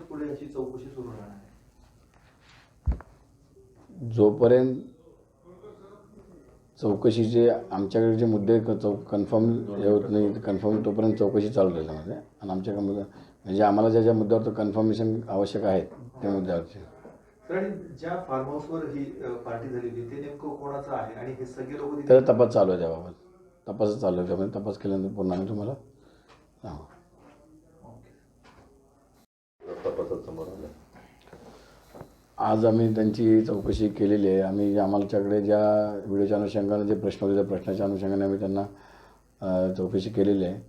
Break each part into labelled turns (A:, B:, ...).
A: पुढे याची चौकशी सुरू राहणार आहे.
B: जोपर्यंत चौकशीचे आमच्याकडे जे मुद्दे क- चौ कन्फर्म हे होत नाही कन्फर्म तोपर्यंत चौकशी चालू त्याच्यामध्ये आणि आमच्या म्हणजे आम्हाला ज्या ज्या मुद्द्यावर कन्फर्मेशन आवश्यक आहेत त्या मुद्द्यावरचे
A: ज्या फार्म हाऊसवर ही पार्टी झाली होती ते नेमकं कोणाचं आहे? आणि हे सगळे लोक तिथे
B: त्याचा तपास चालू आहे त्याबाबत. तपासच चालू आहे त्यामुळे तपास केल्यानंतर पुन्हा आम्ही तुम्हाला सांगू
C: समोर आलं
B: आज आम्ही त्यांची चौकशी केलेली आहे. आम्ही आमच्याकडे ज्या व्हिडिओच्या अनुषंगाने जे प्रश्न होते त्या प्रश्नाच्या अनुषंगाने आम्ही त्यांना चौकशी केलेली आहे.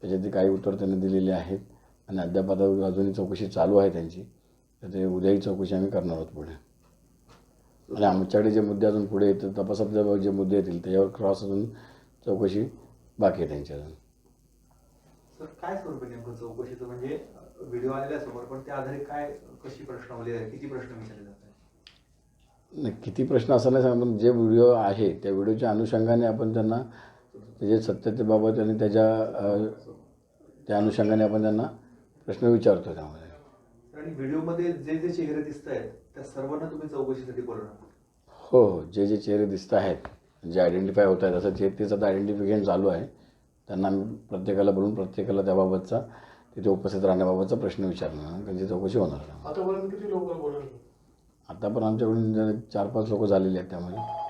B: त्याच्यातली काही उत्तर त्यांनी दिलेली आहेत. आणि अद्याप आता अजूनही चौकशी चालू आहे त्यांची. तर ते उद्याही चौकशी आम्ही करणार आहोत पुढे. आणि आमच्याकडे जे मुद्दे अजून पुढे येतात तपासात जे- मुद्दे येतील त्याच्यावर क्रॉस अजून चौकशी बाकी आहे त्यांची अजून
A: काय स्वरूप आहे नेमकं चौकशीचं? म्हणजे व्हिडिओ आलेल्या समोर पण त्या आधारे काय कशी प्रश्नावली आहे? किती प्रश्न विचारले जात आहेत
B: नाही किती प्रश्न असं नाही सांगत जे व्हिडिओ आहे त्या व्हिडिओच्या अनुषंगाने आपण त्यांना त्याचे सत्यतेबाबत आणि त्याच्या त्या अनुषंगाने आपण त्यांना प्रश्न विचारतो त्यामध्ये.
A: आणि व्हिडिओमध्ये जे जे चेहरे दिसत आहेत त्या सर्वांना तुम्ही चौकशीसाठी बोलवणार
B: हो हो जे जे चेहरे दिसत आहेत जे आयडेंटिफाय होत आहेत असं ते तेच आता आयडेंटिफिकेशन चालू आहे. त्यांना आम्ही प्रत्येकाला बोलून प्रत्येकाला त्याबाबतचा तिथे उपस्थित राहण्याबाबतचा प्रश्न विचारणार त्यांची चौकशी होणार
D: आतापर्यंत किती लोक बोलवले
B: आता पण आमच्याकडून चार पाच लोक झालेली आहेत त्यामध्ये.